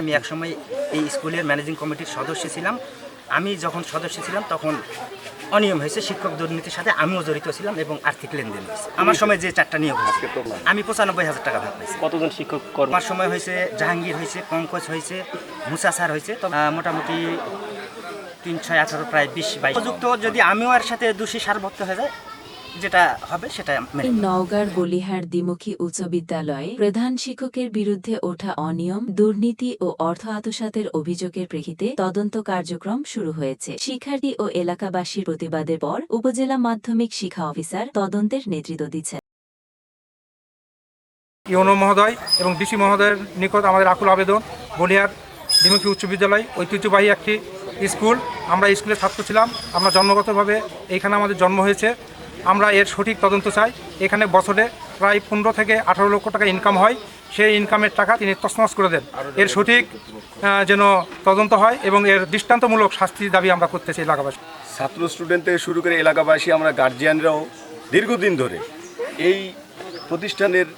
আমি একসময় এই স্কুলের ম্যানেজিং কমিটির সদস্য ছিলাম। আমি যখন সদস্য ছিলাম তখন অনিয়ম হয়েছে শিক্ষক দুর্নীতির সাথে আমিও জড়িত ছিলাম এবং আর্থিক লেনদেন হয়েছে। আমার সময় যে চারটা নিয়োগ হয়েছে আমি পঁচানব্বই হাজার টাকা ভাগ পাইছি। কতজন শিক্ষক আমার সময় হয়েছে জাহাঙ্গীর হয়েছে পঙ্কজ হয়েছে মুসা স্যার হয়েছে তো মোটামুটি তিন ছয় আঠারো প্রায় বিশ বাইশ উপযুক্ত যদি আমিও এর সাথে দোষী সারভক্ত হয়ে যায় যেটা হবে সেটা নওগাঁর বলিহার দ্বিমুখী উচ্চ বিদ্যালয়ে প্রধান শিক্ষকের বিরুদ্ধে ওঠা অনিয়ম দুর্নীতি ও অর্থ আত্মসাতের অভিযোগের প্রেক্ষিতে তদন্ত কার্যক্রম শুরু হয়েছে। শিক্ষার্থী ও এলাকাবাসীর প্রতিবাদের পর উপজেলা মাধ্যমিক শিক্ষা অফিসার তদন্তের নেতৃত্ব দিচ্ছেন। ইউনো মহোদয় এবং ডিসি মহোদয়ের নিকট আমাদের আকুল আবেদন বলিয়ার দ্বিমুখী উচ্চ বিদ্যালয় ঐতিহ্যবাহী একটি স্কুল। আমরা স্কুলে ছাত্র ছিলাম আমরা জন্মগতভাবে এইখানে আমাদের জন্ম হয়েছে। আমরা এর সঠিক তদন্ত চাই। এখানে বছরে প্রায় পনেরো থেকে আঠারো লক্ষ টাকা ইনকাম হয়। সেই ইনকামের টাকা তিনি তসমস করে দেন। এর সঠিক যেন তদন্ত হয় এবং এর দৃষ্টান্তমূলক শাস্তির দাবি আমরা করতেছি এলাকাবাসী। ছাত্র স্টুডেন্ট থেকে শুরু করে এলাকাবাসী, আমরা গার্জিয়ানরাও দীর্ঘদিন ধরে এই প্রতিষ্ঠানের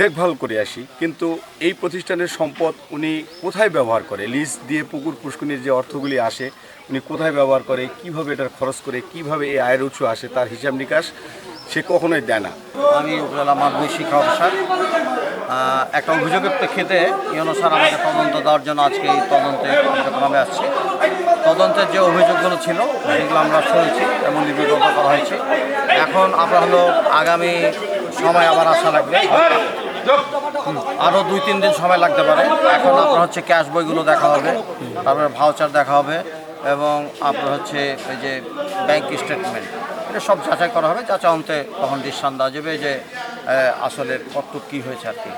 দেখভাল করে আসি, কিন্তু এই প্রতিষ্ঠানের সম্পদ উনি কোথায় ব্যবহার করে? লিজ দিয়ে পুকুর পুষ্কুনির যে অর্থগুলি আসে, উনি কোথায় ব্যবহার করে? কীভাবে এটার খরচ করে? কীভাবে এই আয়ের উৎস আসে? তার হিসাব নিকাশ সে কখনোই দেয় না। আমি উপজেলা মাধ্যমিক শিক্ষা অফিসার। একটা অভিযোগের প্রেক্ষিতে ইউনো স্যার আমাকে তদন্ত দেওয়ার জন্য আজকে এই তদন্তে কার্যক্রমে আসছি। তদন্তের যে অভিযোগগুলো ছিল, সেগুলো আমরা শুনেছি এবং লিপিবদ্ধ করা হয়েছে। এখন আপনার হলো আগামী সময় আবার আসা লাগবে। আরও দুই, তিন দিন সময় লাগতে পারে। এখন আপনার হচ্ছে ক্যাশ বইগুলো দেখা হবে, তারপরে ভাউচার দেখা হবে, এবং আপনার হচ্ছে এই যে ব্যাংক স্টেটমেন্ট এটা সব যাচাই করা হবে, যাচাই অন্তে তখন দৃষ্টান্ত দেওয়া যাবে যে আসলে কত কী হয়েছে আর কি।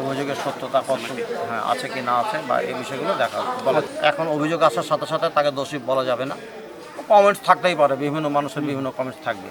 অভিযোগের সত্যতা কত হ্যাঁ আছে কি না আছে, বা এই বিষয়গুলো দেখা হবে। বলা এখন অভিযোগ আসার সাথে সাথে তাকে দোষী বলা যাবে না। কমেন্টস থাকতেই পারে, বিভিন্ন মানুষের বিভিন্ন কমেন্টস থাকবে।